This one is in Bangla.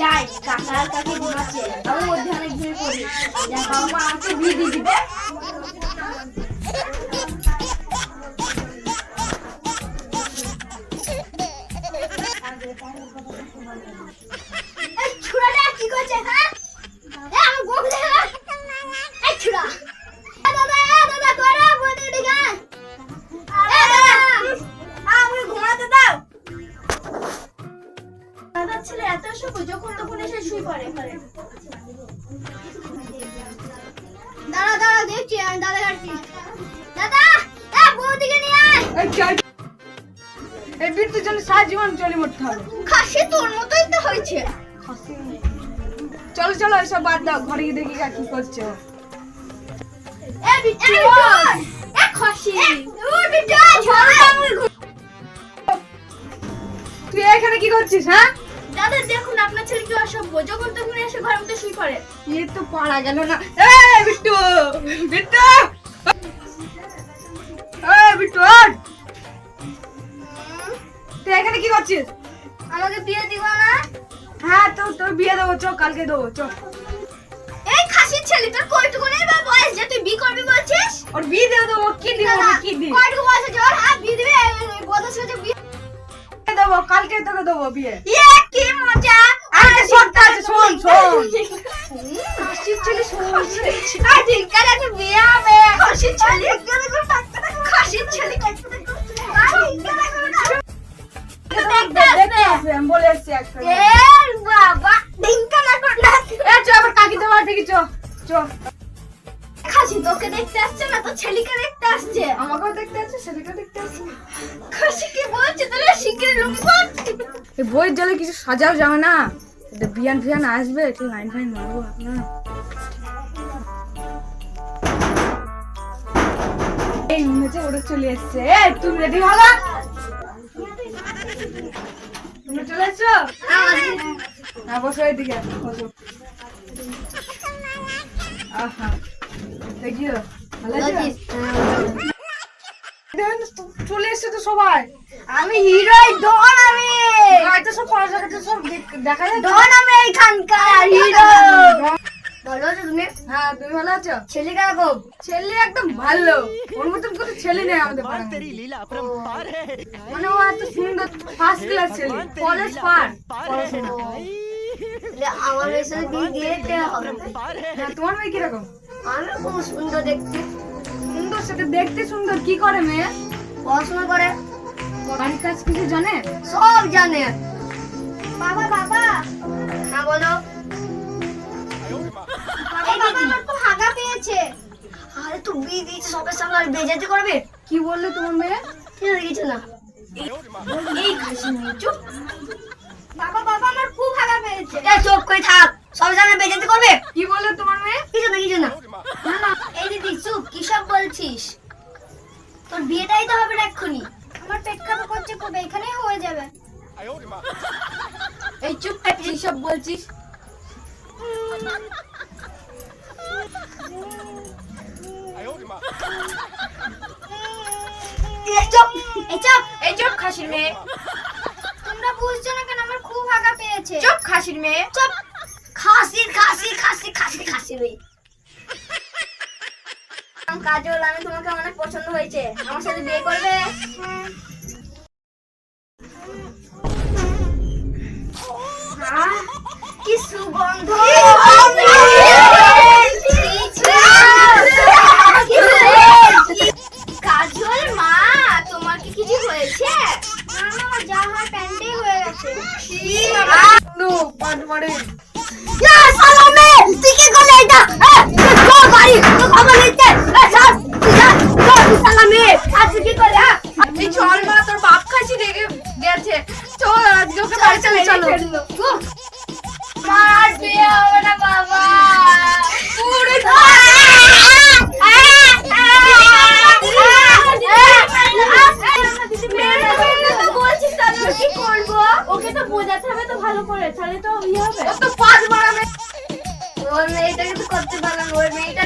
যাই কাকা আর কাকি আছে আমি মধ্যে অনেক ঘুমিয়ে পড়ি যা বাবা আমাকে দিয়ে দিবে। ছুড়াটা কি করছে হ্যাঁ? আমার বউ দেখা এই যখন তখন এসে পড়ে। দাঁড়া দাঁড়া দেখছি আমি দাদা কাটছি দাদা এ বৌদিকে নিয়ে আয়। এই চল। জন্য সারা জীবন চলে মরতে হবে। খাসি তোর মতোই তো হয়েছে। চলো চলো এসব বাদ দাও। ঘরে গিয়ে দেখি কি করছে। এ এ খাসি। তুই এখানে কি করছিস হ্যাঁ? দাদা দেখুন আপনার ছেলে কি অসভ্য? যখন তখন এসে ঘরের মধ্যে শুই পড়ে। এ তো পারা গেল না। এ বিট্টু! বিট্টু! এ বিট্টু তুই এখানে কি করছিস? আমাকে বিয়ে দিব না? হ্যাঁ তো তোর বিয়ে দেবো চ কালকে দেবো চ এই খাসির ছেলে তোর কয়টুকু নেই বা বয়স? যে তুই বিয়ে করবি বলছিস? ওর বিয়ে দেবো দেবো কি দিব কি দিব? কয়টুকু বয়স আছে ওর হ্যাঁ বিয়ে দিবে বদল সাথে বিয়ে দেবো কালকে তোকে দেবো বিয়ে। ইয়ে কি মজা। আরে আছে শোন শোন। খাসির ছেলে শোন আর দিনকার একটা বিয়ে হবে। খাসির ছেলে। খাসির ছেলে। দেখতে আসবে আমি বলে এসছি একটা বাবা দিনকার এখন না এ চ আবার কাকিতে বাড়ি থেকে চ চ। খাসি তোকে দেখতে আসছে না তো ছেলেকে দেখতে আসছে। আমাকেও দেখতে আছে সেটাকেও দেখতে আছে খাসি কি বলছে তাহলে শিখে লুকবন এই বইয়ের জলে কিছু সাজাও যাবে না। বিয়ান ফিয়ান আসবে একটু লাইন ফাইন মারবো আপনার। এই মেচে ওটা চলে এসছে। এ তুমি রেডি হলো? তুমি চলে এসছো? হ্যাঁ বসো এদিকে বসো। আহা। চলে এসছে তো সবাই। আমি হিরোই ডন আমি। হয়তো সব পড়াশোনা সব দেখা যায় ডন আমি এইখানকার হিরো। ভালো আছো তুমি? হ্যাঁ তুমি ভালো আছো? ছেলে কেরকম ছেলে একদম ভালো। ওর মতন কোনো ছেলে নেই আমাদের মানে ও এত সুন্দর ফার্স্ট ক্লাস ছেলে। কলেজ পার আমার মেয়ের সাথে বিয়ে দিতে হবে। হ্যাঁ, তোমার মেয়ে কীরকম? আমি খুব সুন্দর দেখতে। সুন্দর সেটা দেখতে সুন্দর। কি করে মেয়ে? পড়াশোনা করে। বাড়ির কাজ কিছু জানে? সব জানে। বাবা বাবা। হ্যাঁ বলো। হাগা পেয়েছে। আরে তুই বিয়ে দিয়েছিস সবার সামনে আর বেজাতে করবে? কি বললে তোমার মেয়ে? ঠিক আছে কিছু না। এই খাসি নিয়ে চুপ। বাবা বাবা আমার খুব হাগা পেয়েছে। চুপ করে থাক। সবার সামনে বেজাতে করবে? কি বললে তোমার মেয়ে? কিছু না কিছু না। না না এই দিদি চুপ কি সব বলছিস? তোর বিয়েটাই তো হবে না এক্ষুনি। আমার পেট খারাপ করছে খুব এখানেই হয়ে যাবে। এই চুপ কি সব বলছিস? এই চুপ খাসির মেয়ে। তোমরা বুঝছ না কেন? আমার খুব হাগা পেয়েছে। চুপ খাসির মেয়ে। চুপ। খাসি খাসি খাসি খাসি খাসি রে কাজল আমি তোমাকে অনেক পছন্দ হয়েছে। আমার সাথে বিয়ে করবে? কি সুগন্ধ। কাজল মা তোমার কি কিছু হয়েছে? আমার যা হয় প্যান্টেই হয়ে গেছে নো মারে তুই কি করলি এটা? তো বাড়ি কি করে হ্যাঁ? এই চল তোর বাপ খাসি রেগে গেছে। চল মা আর বিয়ে হবে না ওকে তো ভালো করে। তাহলে তো ইয়ে হবে। তো পাঁচ মারাবে ওর মেয়েটাকে তো করতে মেয়েটা